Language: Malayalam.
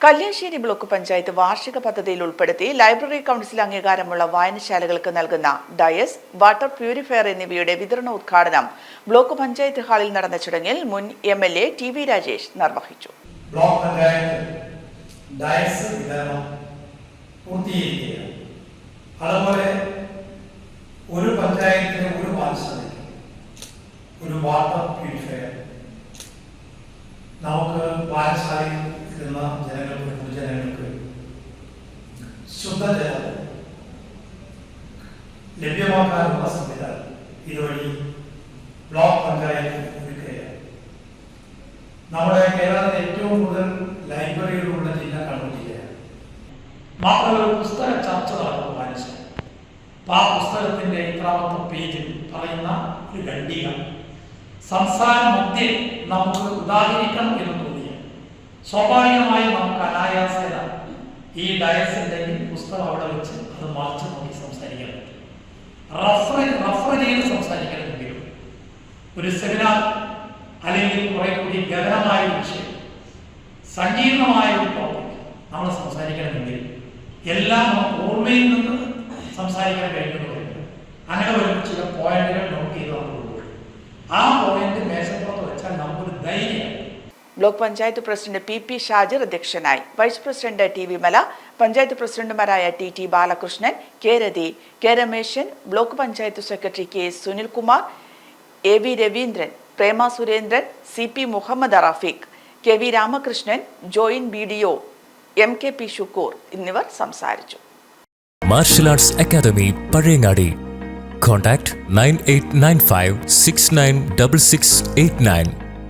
കല്യാശ്ശേരി ബ്ലോക്ക് പഞ്ചായത്ത് വാർഷിക പദ്ധതിയിൽ ഉൾപ്പെടുത്തി ലൈബ്രറി കൗൺസിൽ അംഗീകാരമുള്ള വായനശാലകൾക്ക് നൽകുന്ന ഡയസ് വാട്ടർ പ്യൂരിഫയർ എന്നിവയുടെ വിതരണ ഉദ്ഘാടനം ബ്ലോക്ക് പഞ്ചായത്ത് ഹാളിൽ നടന്ന ചടങ്ങിൽ മുൻ M L A T V Rajesh നിർവഹിച്ചു. ബ്ലോക്ക് പഞ്ചായത്ത് ഡയസ് വിതരണം അതുപോലെ ഒരു ഒരു ഒരു വാട്ടർ പ്യൂരിഫയർ നമുക്ക് പാഠശാലയിൽ ഇരുന്ന ജനങ്ങൾക്ക് പൊതുജനങ്ങൾക്ക് ശുദ്ധജലം ലഭ്യമാക്കാനുള്ള സംവിധാനം ഇതുവഴി ബ്ലോക്ക് പഞ്ചായത്ത് ഒരുക്കുകയാണ്. നമ്മുടെ കേരളത്തിലെ ഏറ്റവും കൂടുതൽ ലൈബ്രറികളുള്ള ജില്ല കണ്ണൂർ ജില്ലയാണ്. മാത്രമല്ല പുസ്തക ചർച്ച നടക്കുന്നു വായനശാല ആ പുസ്തകത്തിന്റെ ഇത്രാമത്തെ പേജിൽ പറയുന്ന ഒരു ഖണ്ഡിക സംസാര മധ്യേ നമുക്ക് ഉദാഹരിക്കണം എന്ന് സ്വാഭാവികമായി നമുക്ക് അനായാസത ഈ ഡയസ് ഉണ്ടെങ്കിൽ പുസ്തകം അവിടെ വെച്ച് അത് മറിച്ച് നോക്കി സംസാരിക്കണം. റഫർ റഫർ ചെയ്ത് സംസാരിക്കണമെങ്കിലും ഒരു സെമിനാർ അല്ലെങ്കിൽ കുറെ കൂടി ഗഹനമായ ഒരു വിഷയം സങ്കീർണമായ ഒരു ടോപ്പിക് നമ്മൾ സംസാരിക്കണമെങ്കിൽ എല്ലാം നമുക്ക് ഓർമ്മയിൽ നിന്ന് സംസാരിക്കാൻ കഴിയുമെന്ന് അങ്ങനെ വരുമ്പോൾ ചില പോയിന്റുകൾ നോട്ട് ചെയ്ത് നമ്മൾ block panchayat president P P Shajir അധ്യക്ഷനായി. Vice president T Vimala panchayat പ്രസിഡന്റുമാരായ T T Balakrishnan K Rathi K Rameshan block panchayat secretary K Sunilkumar A V Raveendran Prema Surendran C P Muhammad Rafeeq K V Ramakrishnan joint B D O M K P Shukkur എന്നിവർ സംസാരിച്ചു. Martial arts academy Pazhayangadi contact nine eight nine five six nine double six eight nine